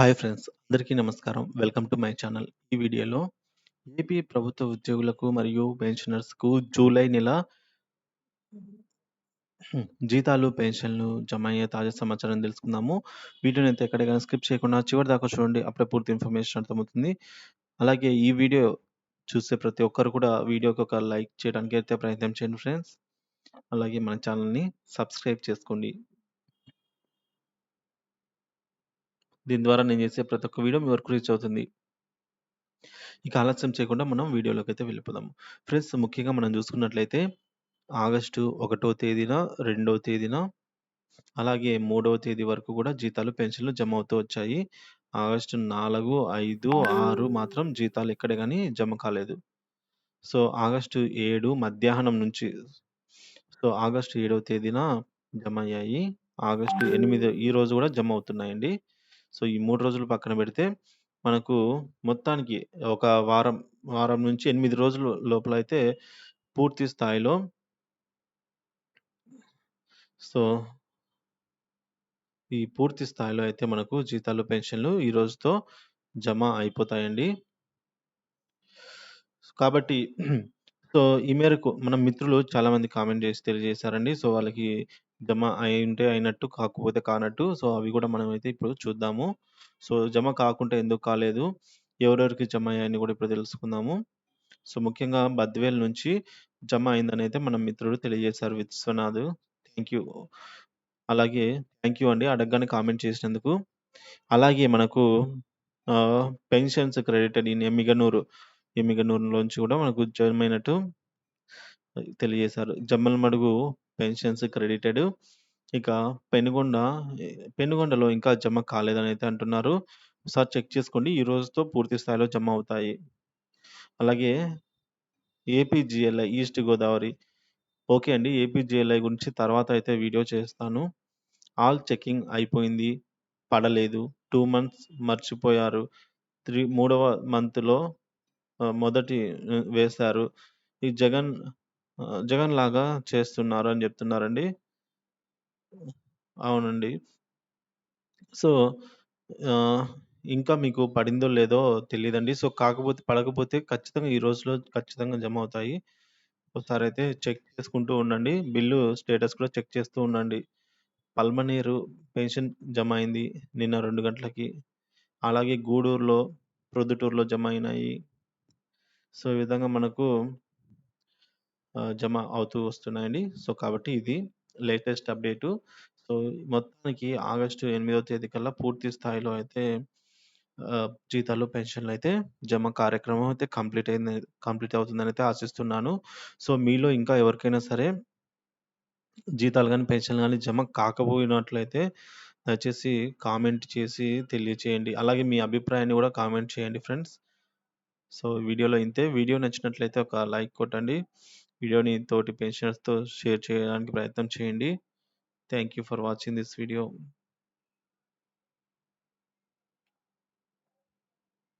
Hi friends అందరికీ నమస్కారం. Welcome to my channel. ఈ వీడియోలో ఏపీ ప్రభుత్వ ఉద్యోగులకు మరియు పెన్షనర్స్‌కు జూలై నెల జీతాలు, పెన్షన్‌లు జమయ్యే తాజా సమాచారం తెలుసుకుందాము. వీడియోని అయితే ఎక్కడికైనా స్కిప్ చేయకుండా చివరి దాకా చూడండి. అప్పుడే పూర్తి ఇన్ఫర్మేషన్ అర్థమవుతుంది. అలాగే ఈ వీడియో చూసే ప్రతి ఒక్కరు కూడా వీడియోకి ఒక లైక్ చేయడానికి అయితే ప్రయత్నం చేయండి ఫ్రెండ్స్. అలాగే మన ఛానల్‌ని సబ్స్క్రైబ్ చేసుకోండి. దీని ద్వారా నేను చేసే ప్రతి ఒక్క వీడియో మీ వరకు రీచ్ అవుతుంది. ఇక ఆలస్యం చేయకుండా మనం వీడియోలోకి అయితే వెళ్ళిపోదాం ఫ్రెండ్స్ ముఖ్యంగా మనం చూసుకున్నట్లయితే ఆగస్టు ఒకటో తేదీన, రెండవ తేదీన అలాగే మూడవ తేదీ వరకు కూడా జీతాలు, పెన్షన్‌లు జమ అవుతూ వచ్చాయి. ఆగస్టు 4, 5, 6 మాత్రం జీతాలు ఎక్కడ కానీ జమ కాలేదు. సో, ఆగస్టు ఏడు మధ్యాహ్నం నుంచి సో, ఆగస్టు ఏడవ తేదీన జమ అయ్యాయి ఆగస్టు ఎనిమిది ఈ రోజు కూడా జమ అవుతున్నాయండి. సో, ఈ మూడు రోజులు పక్కన పెడితే మనకు మొత్తానికి ఒక వారం, వారం నుంచి ఎనిమిది రోజుల లోపల అయితే పూర్తి స్థాయిలో సో ఈ పూర్తి స్థాయిలో అయితే మనకు జీతాలు, పెన్షన్‌లు ఈ రోజుతో జమ అయిపోతాయండి. కాబట్టి సో, ఈ మేరకు మన మిత్రులు చాలామంది కామెంట్ చేసి తెలియజేశారండి. సో, వాళ్ళకి జమ అయింటే అయినట్టు, కాకపోతే కానట్టు. సో, అవి కూడా మనమైతే ఇప్పుడు చూద్దాము. సో, జమ కాకుంటే ఎందుకు కాలేదు? ఎవరెవరికి జమ అయ్యాయని కూడా ఇప్పుడు తెలుసుకుందాము. సో, ముఖ్యంగా బద్వేల్ నుంచి జమ అయిందని అయితే మన మిత్రుడు తెలియజేశారు విశ్వనాథ్. Thank you. అలాగే థ్యాంక్ యూ అండి అడగగానే కామెంట్ చేసినందుకు. అలాగే మనకు పెన్షన్స్ క్రెడిటెడ్ ఇన్ ఎమ్మిగనూరు, ఎమ్మిగనూరులోంచి కూడా మనకు జమ అయినట్టు తెలియజేశారు. Jammalamadugu pensions credited. ఇక పెనుగొండ పెనుగొండలో ఇంకా జమ కాలేదని అయితే అంటున్నారు. ఒకసారి చెక్ చేసుకోండి. ఈ రోజుతో పూర్తి స్థాయిలో జమ అవుతాయి. అలాగే ఏపీజిఎల్ఐ ఈస్ట్ గోదావరి. ఓకే అండి. ఏపీజిఎల్ఐ గురించి తర్వాత అయితే వీడియో చేస్తాను. ఆల్ చెకింగ్ అయిపోయింది. పడలేదు. టూ మంత్స్ మర్చిపోయారు. త్రీ మూడవ మంత్‌లో మొదటి వేశారు. ఈ జగన్ జగన్ లాగా చేస్తున్నారు అని చెప్తున్నారండి. అవునండి. సో, ఆహ్, ఇంకా మీకు పడిందో లేదో తెలీదండి. సో, కాకపోతే పడకపోతే ఖచ్చితంగా ఈ రోజులో ఖచ్చితంగా జమ అవుతాయి. ఒకసారి అయితే చెక్ చేసుకుంటూ ఉండండి. బిల్లు స్టేటస్ కూడా చెక్ చేస్తూ ఉండండి. పల్మనేరు పెన్షన్ జమ అయింది నిన్న 2 గంటలకి. అలాగే గూడూరులో, ప్రొద్దుటూరులో జమ అయినాయి. సో, ఈ విధంగా మనకు జమ అవుతూ వస్తున్నాయండి. సో, కాబట్టి ఇది లేటెస్ట్ అప్డేట్ సో, మొత్తానికి ఆగస్టు ఎనిమిదో తేదీ కల్లా పూర్తి స్థాయిలో అయితే ఆహ్, జీతాలు, పెన్షన్‌లయితే జమ కార్యక్రమం అయితే కంప్లీట్ అయింది కంప్లీట్ అవుతుందని అయితే ఆశిస్తున్నాను. సో, మీలో ఇంకా ఎవరికైనా సరే జీతాలు గాని, పెన్షన్‌లు గాని జమ కాకపోయినట్లయితే దయచేసి కామెంట్ చేసి తెలియచేయండి. అలాగే మీ అభిప్రాయాన్ని కూడా కామెంట్ చేయండి ఫ్రెండ్స్. సో, వీడియోలో ఇంతే. వీడియో నచ్చినట్లయితే ఒక లైక్ కొట్టండి. వీడియోని తోటి పెన్షనర్స్‌తో షేర్ చేయడానికి ప్రయత్నం చేయండి. Thank you for watching this video.